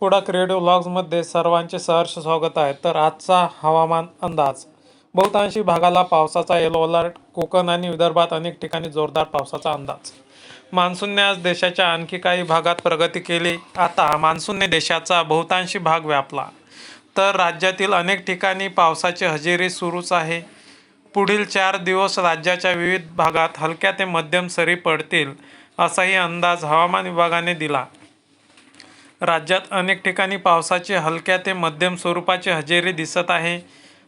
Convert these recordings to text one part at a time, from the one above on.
कुडा creative व्लॉग्समध्ये सर्वांचे सहर्ष स्वागत आहे. तर आजचा हवामान अंदाज. बहुतांशी भागाला पावसाचा येलो अलर्ट कोकण आणि विदर्भात अनेक ठिकाणी जोरदार पावसाचा अंदाज. मान्सूनने आज देशाच्या आणखी काही भागात प्रगती केली. आता मान्सूनने देशाचा बहुतांशी भाग व्यापला. तर राज्यातील अनेक ठिकाणी पावसाची हजेरी सुरूच आहे. पुढील चार दिवस राज्याच्या विविध भागात हलक्या ते मध्यम सरी पडतील असाही अंदाज हवामान विभागाने दिला. राज्यात अनेक ठिकाणी पावसाचे हलक्या ते मध्यम स्वरूपाची हजेरी दिसत आहे.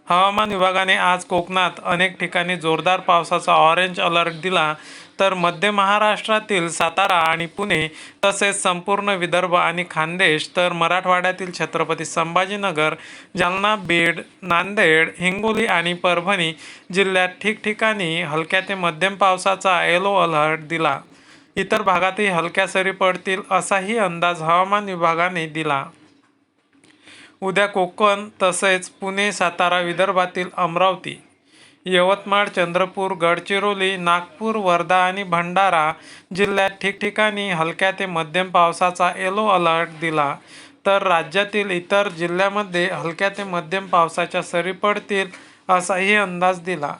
हवामान विभागाने आज कोकणात अनेक ठिकाणी जोरदार पावसाचा ऑरेंज अलर्ट दिला. तर मध्य महाराष्ट्रातील सातारा आणि पुणे तसेच संपूर्ण विदर्भ आणि खानदेश तर मराठवाड्यातील छत्रपती संभाजीनगर जालना बीड नांदेड हिंगोली आणि परभणी जिल्ह्यात ठिकठिकाणी हलक्या ते मध्यम पावसाचा येलो अलर्ट दिला. इतर भागातही हलक्या सरी पडतील असाही अंदाज हवामान विभागाने दिला. उद्या कोकण तसेच पुणे सातारा विदर्भातील अमरावती यवतमाळ चंद्रपूर गडचिरोली नागपूर वर्धा आणि भंडारा जिल्ह्यात ठिकठिकाणी हलक्या ते मध्यम पावसाचा येलो अलर्ट दिला. तर राज्यातील इतर जिल्ह्यामध्ये हलक्या ते मध्यम पावसाच्या सरी पडतील असाही अंदाज दिला.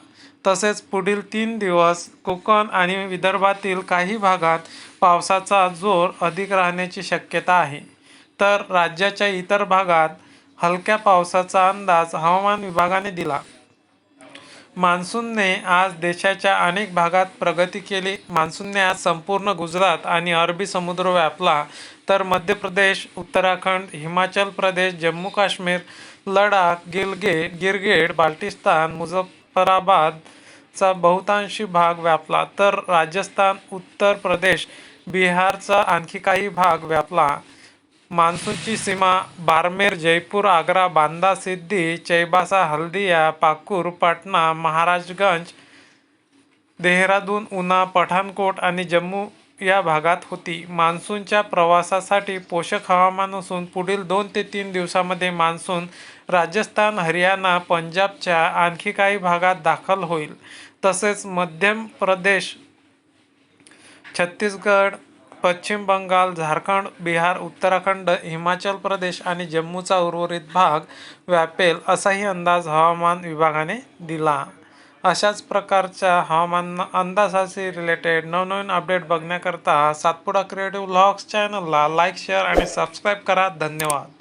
तसेच पुढील तीन दिवस कोकण आणि विदर्भातील काही भागात पावसाचा जोर अधिक राहण्याची शक्यता आहे. तर राज्याच्या इतर भागात हलक्या पावसाचा अंदाज हवामान विभागाने दिला. मान्सूनने आज देशाच्या अनेक भागात प्रगती केली. मान्सूनने आज संपूर्ण गुजरात आणि अरबी समुद्र व्यापला. तर मध्य प्रदेश उत्तराखंड हिमाचल प्रदेश जम्मू काश्मीर लडाख गिलगेट गिरगेट बाल्टिस्तान मुझफ्फराबादचा बहुतांशी भाग व्यापला तर राजस्थान उत्तर प्रदेश बिहारचा आणखी काही भाग व्यापला. मान्सूनची सीमा बारमेर जयपूर आग्रा बांदा सिद्धी चैबासा हल्दिया पाकूर पाटणा महाराजगंज देहरादून उना पठाणकोट आणि जम्मू या भागात होती. मान्सूनच्या प्रवासासाठी पोषक हवामान असून पुढील दोन ते तीन दिवसामध्ये मान्सून राजस्थान हरियाणा पंजाबच्या आणखी काही भागात दाखल होईल. तसेच मध्य प्रदेश छत्तीसगड पश्चिम बंगाल झारखंड बिहार उत्तराखंड हिमाचल प्रदेश आणि जम्मूचा उर्वरित भाग व्यापेल असाही अंदाज हवामान विभागाने दिला. अशाच प्रकारच्या हवामान अंदाजाशी रिलेटेड नवनवीन अपडेट बघण्याकरता सातपुडा क्रिएटिव्ह व्लॉग्स चॅनलला लाईक शेअर आणि सबस्क्राईब करा. धन्यवाद.